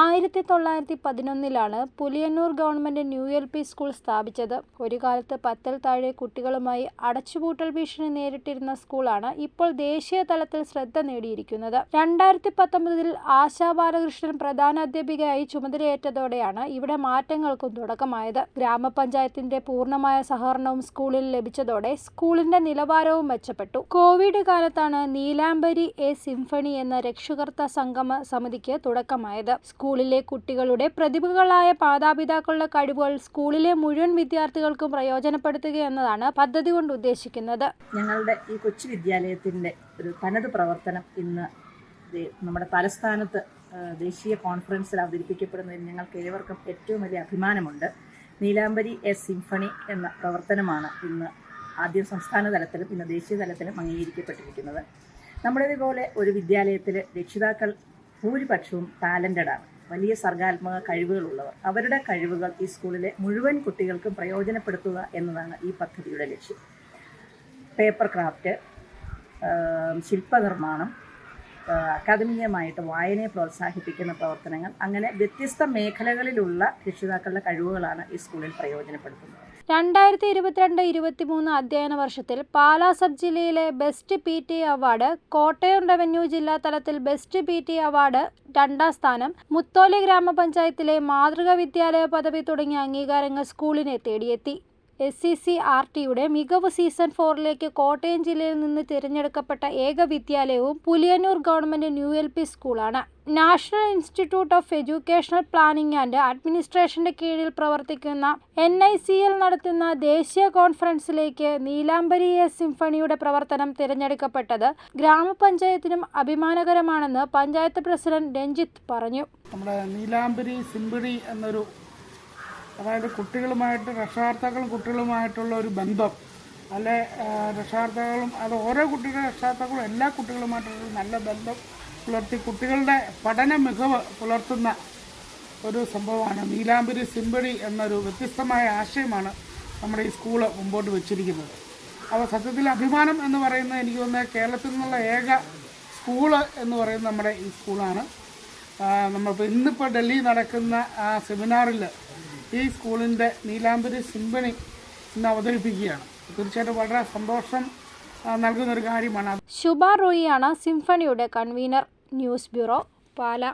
ആയിരത്തി തൊള്ളായിരത്തി പതിനൊന്നിലാണ് Puliyannur government new L P school സ്ഥാപിച്ചത്. ഒരു കാലത്ത് പത്തൽ താഴെ കുട്ടികളുമായി അടച്ചുപൂട്ടൽ ഭീഷണി നേരിട്ടിരുന്ന സ്കൂളാണ് ഇപ്പോൾ ദേശീയ തലത്തിൽ ശ്രദ്ധ നേടിയിരിക്കുന്നത്. രണ്ടായിരത്തി പത്തൊമ്പതിൽ ആശാ ബാലകൃഷ്ണൻ പ്രധാന അധ്യാപികയായി ചുമതലയേറ്റതോടെയാണ് ഇവിടെ മാറ്റങ്ങൾക്കും തുടക്കമായത്. ഗ്രാമപഞ്ചായത്തിന്റെ പൂർണമായ സഹകരണവും സ്കൂളിൽ ലഭിച്ചതോടെ സ്കൂളിന്റെ നിലവാരവും മെച്ചപ്പെട്ടു. കോവിഡ് കാലത്താണ് നീലാംബരി എ സിംഫണി എന്ന രക്ഷകർത്ത സംഗമ സമിതിക്ക് തുടക്കമായത്. സ്കൂളിലെ കുട്ടികളുടെ പ്രതിഭകളായ മാതാപിതാക്കളുടെ കഴിവുകൾ സ്കൂളിലെ മുഴുവൻ വിദ്യാർത്ഥികൾക്കും പ്രയോജനപ്പെടുത്തുക എന്നതാണ് പദ്ധതി കൊണ്ട് ഉദ്ദേശിക്കുന്നത്. ഞങ്ങളുടെ ഈ കൊച്ചു വിദ്യാലയത്തിന്റെ ഒരു തനത് പ്രവർത്തനം ഇന്ന് നമ്മുടെ തലസ്ഥാനത്ത് ദേശീയ കോൺഫറൻസിൽ അവതരിപ്പിക്കപ്പെടുന്നതിൽ ഞങ്ങൾക്ക് ഏവർക്കും ഏറ്റവും വലിയ അഭിമാനമുണ്ട്. നീലാംബരി എസ് സിംഫണി എന്ന പ്രവർത്തനമാണ് ഇന്ന് ആദ്യം സംസ്ഥാന തലത്തിലും ഇന്ന് ദേശീയ തലത്തിലും അംഗീകരിക്കപ്പെട്ടിരിക്കുന്നത്. നമ്മുടേതുപോലെ ഒരു വിദ്യാലയത്തിൽ രക്ഷിതാക്കൾ ഭൂരിപക്ഷവും ടാലന്റഡാണ്. വലിയ സർഗാത്മക കഴിവുകളുള്ളവർ. അവരുടെ കഴിവുകൾ ഈ സ്കൂളിലെ മുഴുവൻ കുട്ടികൾക്കും പ്രയോജനപ്പെടുത്തുക എന്നതാണ് ഈ പദ്ധതിയുടെ ലക്ഷ്യം. പേപ്പർ ക്രാഫ്റ്റ് ശില്പനിർമ്മാണം അക്കാദമികമായിട്ട് വായനയെ പ്രോത്സാഹിപ്പിക്കുന്ന പ്രവർത്തനങ്ങൾ അങ്ങനെ വ്യത്യസ്ത മേഖലകളിലുള്ള രക്ഷിതാക്കളുടെ കഴിവുകളാണ് ഈ സ്കൂളിൽ പ്രയോജനപ്പെടുത്തുന്നത്. രണ്ടായിരത്തി ഇരുപത്തിരണ്ട് ഇരുപത്തിമൂന്ന് അധ്യയന വർഷത്തിൽ പാലാ സബ് ജില്ലയിലെ best P T award Kottayam revenue ജില്ലാ തലത്തിൽ ബെസ്റ്റ് പി ടി അവാർഡ് രണ്ടാം സ്ഥാനം മുത്തോലി ഗ്രാമപഞ്ചായത്തിലെ മാതൃകാ വിദ്യാലയ പദവി തുടങ്ങിയ അംഗീകാരങ്ങൾ സ്കൂളിനെ തേടിയെത്തി. എസ് സി സി ആർ ടിയുടെ മികവ് സീസൺ ഫോറിലേക്ക് കോട്ടയം ജില്ലയിൽ നിന്ന് തിരഞ്ഞെടുക്കപ്പെട്ട ഏക വിദ്യാലയവും Puliyannoor government new L P സ്കൂളാണ്. National institute of educational planning and അഡ്മിനിസ്ട്രേഷന്റെ കീഴിൽ പ്രവർത്തിക്കുന്ന എൻ ഐ സി എൽ നടത്തുന്ന ദേശീയ കോൺഫറൻസിലേക്ക് നീലാംബരി എസ് സിംഫണിയുടെ പ്രവർത്തനം തിരഞ്ഞെടുക്കപ്പെട്ടത് ഗ്രാമപഞ്ചായത്തിനും അഭിമാനകരമാണെന്ന് പഞ്ചായത്ത് പ്രസിഡന്റ് രഞ്ജിത്ത് പറഞ്ഞു. നമ്മുടെ നീലാംബരി സിംഫണി എന്നൊരു അതായത് കുട്ടികളുമായിട്ട് രക്ഷാകർത്താക്കളും കുട്ടികളുമായിട്ടുള്ള ഒരു ബന്ധം. അല്ലെ രക്ഷാകർത്താക്കളും അത് ഓരോ കുട്ടികളുടെ രക്ഷാകർത്താക്കളും എല്ലാ കുട്ടികളുമായിട്ടുള്ള നല്ല ബന്ധം പുലർത്തി കുട്ടികളുടെ പഠന മികവ് പുലർത്തുന്ന ഒരു സംഭവമാണ്. നീലാംബരി സിമ്പടി എന്നൊരു വ്യത്യസ്തമായ ആശയമാണ് നമ്മുടെ ഈ സ്കൂൾ മുമ്പോട്ട് വെച്ചിരിക്കുന്നത്. അപ്പോൾ സത്യത്തിൽ അഭിമാനം എന്ന് പറയുന്നത് എനിക്ക് തോന്നുന്നത് കേരളത്തിൽ നിന്നുള്ള ഏക സ്കൂൾ എന്ന് പറയുന്നത് നമ്മുടെ ഈ സ്കൂളാണ്. നമ്മളിപ്പോൾ ഇന്നിപ്പോൾ ഡൽഹി നടക്കുന്ന ആ സെമിനാറിൽ ഈ സ്കൂളിന്റെ നീലാംബരി സിംബണി ഇന്ന് അവതരിപ്പിക്കുകയാണ്. തീർച്ചയായിട്ടും വളരെ സന്തോഷം നൽകുന്ന ഒരു കാര്യമാണ്. ശുഭ റോയിയാണ് സിംഫണിയുടെ കൺവീനർ. News bureau Pala.